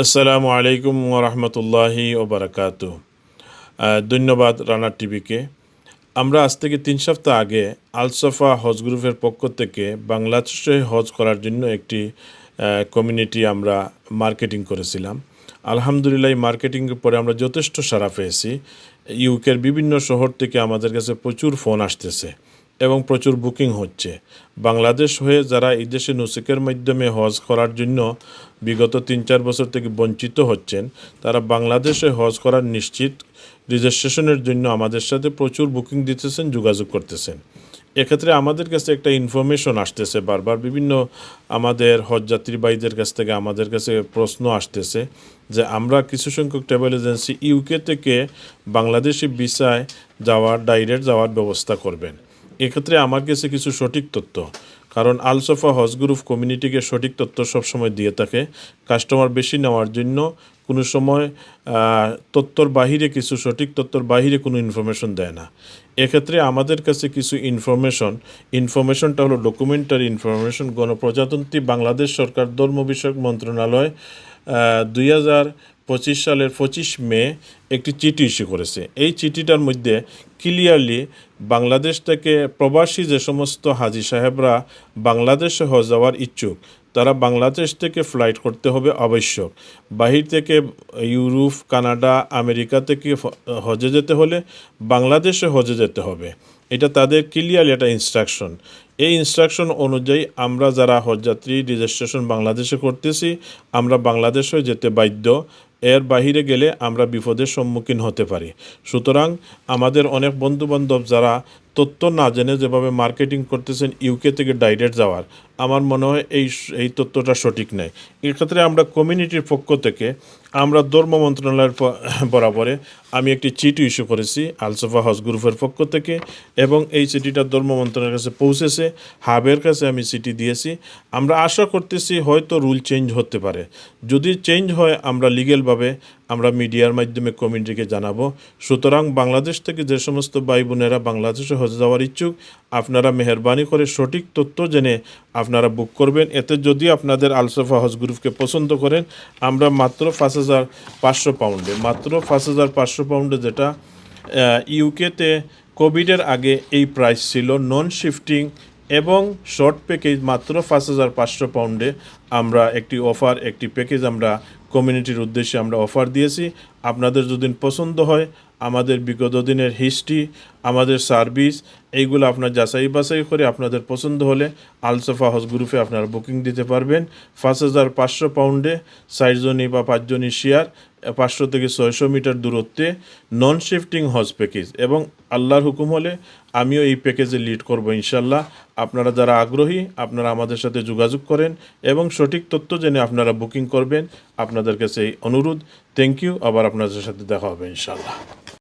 আসসালামু আলাইকুম ওরহমতুল্লাহি ওবরাকাত ধন্যবাদ রানা টিভিকে। আমরা আজ থেকে তিন সপ্তাহ আগে আলসফা হজ গ্রুপের পক্ষ থেকে বাংলাদেশে হজ করার জন্য একটি কমিউনিটি আমরা মার্কেটিং করেছিলাম। আলহামদুলিল্লাহ মার্কেটিংয়ের পরে আমরা যথেষ্ট সাড়া পেয়েছি। ইউকের বিভিন্ন শহর থেকে আমাদের কাছে প্রচুর ফোন আসতেছে। এবং প্রচুর বুকিং হচ্ছে। বাংলাদেশ হয়ে যারা এই দেশে নুসিকের মাধ্যমে হজ করার জন্য বিগত তিন চার বছর থেকে বঞ্চিত হচ্ছেন, তারা বাংলাদেশে হজ করার নিশ্চিত রেজিস্ট্রেশনের জন্য আমাদের সাথে প্রচুর বুকিং দিতেছেন, যোগাযোগ করতেছেন। এক্ষেত্রে আমাদের কাছে একটা ইনফরমেশন আসতেছে, বারবার বিভিন্ন আমাদের হজযাত্রী ভাইদের কাছ থেকে আমাদের কাছে প্রশ্ন আসতেছে যে আমরা কিছু সংখ্যক ট্রাভেল এজেন্সি ইউকে থেকে বাংলাদেশি ভিসায় যাওয়ার ডাইরেক্ট যাওয়ার ব্যবস্থা করবেন। এক্ষেত্রে আমার কাছে কিছু সঠিক তথ্য। কারণ আলসফা হজ গ্রুপ কমিউনিটিকে সঠিক তথ্য সবসময় দিয়ে থাকে। কাস্টমার বেশি নেওয়ার জন্য কোনো সময় তথ্যর বাহিরে কিছু সঠিক তথ্যর বাহিরে কোনো ইনফরমেশন দেয় না। এক্ষেত্রে আমাদের কাছে কিছু ইনফরমেশন ইনফরমেশনটা হলো ডকুমেন্টারি ইনফরমেশন গণপ্রজাতন্ত্রী বাংলাদেশ সরকার ধর্ম বিষয়ক মন্ত্রণালয় দুই হাজার পঁচিশ সালের পঁচিশ মে একটি চিঠি ইস্যু করেছে। এই চিঠিটার মধ্যে ক্লিয়ারলি বাংলাদেশ থেকে প্রবাসী যে সমস্ত হাজি সাহেবরা বাংলাদেশে হজ যাওয়ার ইচ্ছুক, তারা বাংলাদেশ থেকে ফ্লাইট করতে হবে আবশ্যক। বাহির থেকে ইউরোপ, কানাডা, আমেরিকা থেকে হজে যেতে হলে বাংলাদেশে হজে যেতে হবে। এটা তাদের ক্লিয়ারলি একটা ইনস্ট্রাকশন এই ইনস্ট্রাকশন অনুযায়ী আমরা যারা হজযাত্রী রেজিস্ট্রেশন বাংলাদেশে করতেছি, আমরা বাংলাদেশে যেতে বাধ্য। এর বাহিরে গেলে আমরা বিপদের সম্মুখীন হতে পারি। সুতরাং আমাদের অনেক বন্ধুবান্ধব যারা তথ্য না জেনে যেভাবে মার্কেটিং করতেছেন ইউকে থেকে ডাইরেক্ট যাওয়ার, আমার মনে হয় এই এই তথ্যটা সঠিক নয়। এক্ষেত্রে আমরা কমিউনিটির পক্ষ থেকে আমরা ধর্ম মন্ত্রণালয়ের বরাবরে আমি একটি চিঠি ইস্যু করেছি আলসফা হজ গ্রুপের পক্ষ থেকে এবং এই চিঠিটা ধর্ম মন্ত্রণালয়ের কাছে পৌঁছেছে। হাবের কাছে আমি চিঠি দিয়েছি। আমরা আশা করতেছি হয়তো রুল চেঞ্জ হতে পারে। যদি চেঞ্জ হয়, আমরা লিগেলভাবে আমরা মিডিয়ার মাধ্যমে কমিউনিটিকে জানাব। সুতরাং বাংলাদেশ থেকে যে সমস্ত ভাই বোনেরা বাংলাদেশে হজে যাওয়ার ইচ্ছুক, আপনারা মেহরবানি করে সঠিক তথ্য জেনে আপনারা বুক করবেন। এতে যদি আপনাদের আলসফা হজ গ্রুপকে পছন্দ করেন, আমরা মাত্র পাঁচ হাজার পাঁচশো পাউন্ডে মাত্র পাঁচ হাজার পাঁচশো পাউন্ডে যেটা ইউকেতে কোভিডের আগে এই প্রাইস ছিল নন শিফটিং এবং শর্ট প্যাকেজ মাত্র পাঁচ হাজার পাঁচশো পাউন্ডে আমরা একটি অফার একটি প্যাকেজ আমরা কমিউনিটির উদ্দেশ্যে আমরা অফার দিয়েছি। আপনাদের যদি পছন্দ হয়, আমাদের বিগত দিনের হিস্ট্রি আমাদের সার্ভিস এইগুলো আপনার যাচাই বাছাই করে আপনাদের পছন্দ হলে আলসফা হজ গ্রুপে আপনারা বুকিং দিতে পারবেন। পাঁচ হাজার পাঁচশো পাউন্ডে ষাটজনই বা পাঁচজনই শেয়ার পাঁচশো থেকে ছয়শো মিটার দূরত্বে নন শিফটিং হজ প্যাকেজ এবং আল্লাহর হুকুম হলে আমিও এই প্যাকেজে লিড করব ইনশাল্লাহ আপনারা যারা আগ্রহী, আপনারা আমাদের সাথে যোগাযোগ করেন এবং সঠিক তথ্য জেনে আপনারা বুকিং করবেন। আপনাদের কাছে এই অনুরোধ। থ্যাংক ইউ আবার আপনাদের সাথে দেখা হবে ইনশাল্লাহ